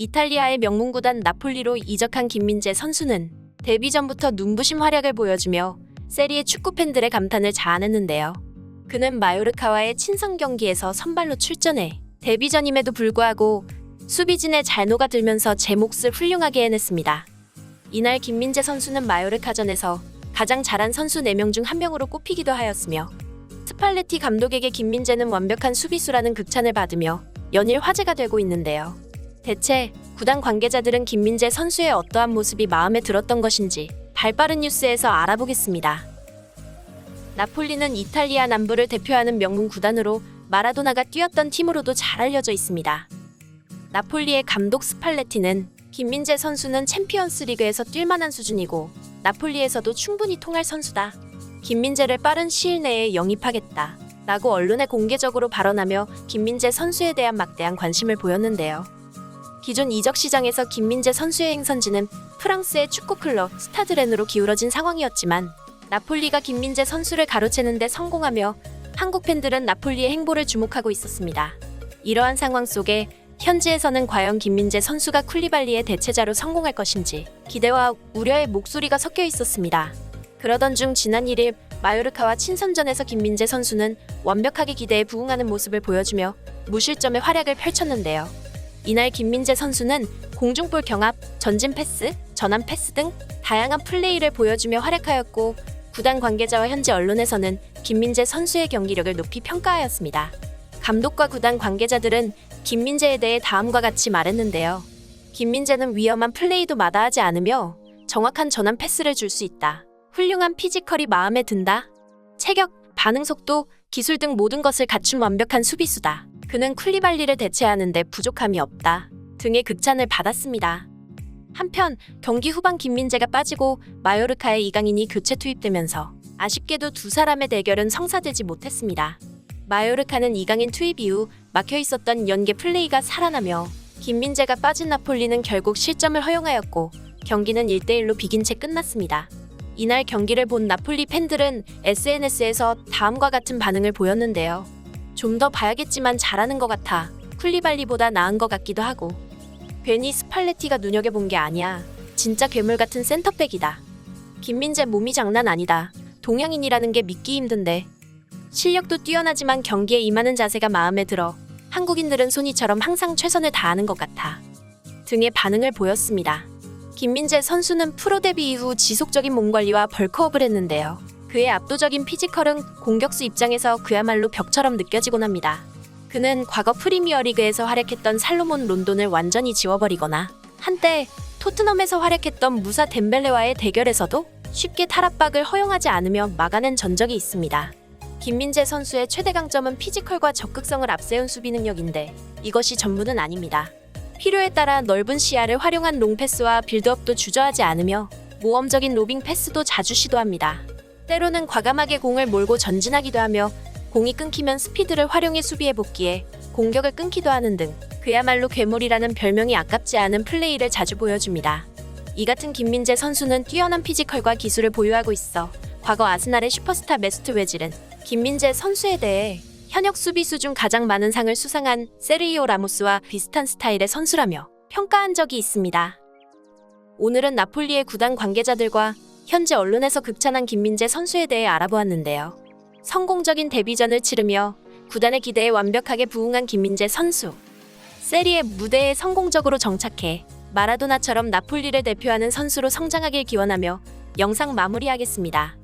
이탈리아의 명문 구단 나폴리로 이적한 김민재 선수는 데뷔 전부터 눈부신 활약을 보여주며 세리의 축구 팬들의 감탄을 자아냈는데요. 그는 마요르카와의 친선 경기에서 선발로 출전해 데뷔 전임에도 불구하고 수비진에 잘 녹아들면서 제 몫을 훌륭하게 해냈습니다. 이날 김민재 선수는 마요르카전에서 가장 잘한 선수 4명 중한 명으로 꼽히기도 하였으며 스팔레티 감독에게 김민재는 완벽한 수비수라는 극찬을 받으며 연일 화제가 되고 있는데요. 대체 구단 관계자들은 김민재 선수의 어떠한 모습이 마음에 들었던 것인지 발빠른 뉴스에서 알아보겠습니다. 나폴리는 이탈리아 남부를 대표하는 명문 구단으로 마라도나가 뛰었던 팀으로도 잘 알려져 있습니다. 나폴리의 감독 스팔레티는 김민재 선수는 챔피언스 리그에서 뛸 만한 수준이고 나폴리에서도 충분히 통할 선수다. 김민재를 빠른 시일 내에 영입하겠다. 라고 언론에 공개적으로 발언하며 김민재 선수에 대한 막대한 관심을 보였는데요. 기존 이적 시장에서 김민재 선수의 행선지는 프랑스의 축구 클럽 스타드렌으로 기울어진 상황이었지만 나폴리가 김민재 선수를 가로채는 데 성공하며 한국 팬들은 나폴리의 행보를 주목하고 있었습니다. 이러한 상황 속에 현지에서는 과연 김민재 선수가 쿨리발리의 대체자로 성공할 것인지 기대와 우려의 목소리가 섞여 있었습니다. 그러던 중 지난 1일 마요르카와 친선전에서 김민재 선수는 완벽하게 기대에 부응하는 모습을 보여주며 무실점의 활약을 펼쳤는데요. 이날 김민재 선수는 공중볼 경합, 전진 패스, 전환 패스 등 다양한 플레이를 보여주며 활약하였고 구단 관계자와 현지 언론에서는 김민재 선수의 경기력을 높이 평가하였습니다. 감독과 구단 관계자들은 김민재에 대해 다음과 같이 말했는데요. 김민재는 위험한 플레이도 마다하지 않으며 정확한 전환 패스를 줄 수 있다. 훌륭한 피지컬이 마음에 든다. 체격, 반응 속도, 기술 등 모든 것을 갖춘 완벽한 수비수다. 그는 쿨리발리를 대체하는데 부족함이 없다. 등의 극찬을 받았습니다. 한편 경기 후반 김민재가 빠지고 마요르카의 이강인이 교체 투입되면서 아쉽게도 두 사람의 대결은 성사되지 못했습니다. 마요르카는 이강인 투입 이후 막혀 있었던 연계 플레이가 살아나며 김민재가 빠진 나폴리는 결국 실점을 허용하였고 경기는 1대1로 비긴 채 끝났습니다. 이날 경기를 본 나폴리 팬들은 SNS에서 다음과 같은 반응을 보였는데요. 좀 더 봐야겠지만 잘하는 것 같아. 쿨리발리보다 나은 것 같기도 하고. 괜히 스팔레티가 눈여겨본 게 아니야. 진짜 괴물 같은 센터백이다. 김민재 몸이 장난 아니다. 동양인이라는 게 믿기 힘든데. 실력도 뛰어나지만 경기에 임하는 자세가 마음에 들어. 한국인들은 손이처럼 항상 최선을 다하는 것 같아. 등의 반응을 보였습니다. 김민재 선수는 프로 데뷔 이후 지속적인 몸 관리와 벌크업을 했는데요. 그의 압도적인 피지컬은 공격수 입장에서 그야말로 벽처럼 느껴지곤 합니다. 그는 과거 프리미어리그에서 활약했던 살로몬 론돈을 완전히 지워버리거나 한때 토트넘에서 활약했던 무사 덴벨레와의 대결에서도 쉽게 탈압박을 허용하지 않으며 막아낸 전적이 있습니다. 김민재 선수의 최대 강점은 피지컬과 적극성을 앞세운 수비 능력인데 이것이 전부는 아닙니다. 필요에 따라 넓은 시야를 활용한 롱패스와 빌드업도 주저하지 않으며 모험적인 로빙 패스도 자주 시도합니다. 때로는 과감하게 공을 몰고 전진하기도 하며 공이 끊기면 스피드를 활용해 수비에 복귀해 공격을 끊기도 하는 등 그야말로 괴물이라는 별명이 아깝지 않은 플레이를 자주 보여줍니다. 이 같은 김민재 선수는 뛰어난 피지컬과 기술을 보유하고 있어 과거 아스날의 슈퍼스타 메스트 웨질은 김민재 선수에 대해 현역 수비수 중 가장 많은 상을 수상한 세르이오 라모스와 비슷한 스타일의 선수라며 평가한 적이 있습니다. 오늘은 나폴리의 구단 관계자들과 현지 언론에서 극찬한 김민재 선수에 대해 알아보았는데요. 성공적인 데뷔전을 치르며 구단의 기대에 완벽하게 부응한 김민재 선수. 세리의 무대에 성공적으로 정착해 마라도나처럼 나폴리를 대표하는 선수로 성장하길 기원하며 영상 마무리하겠습니다.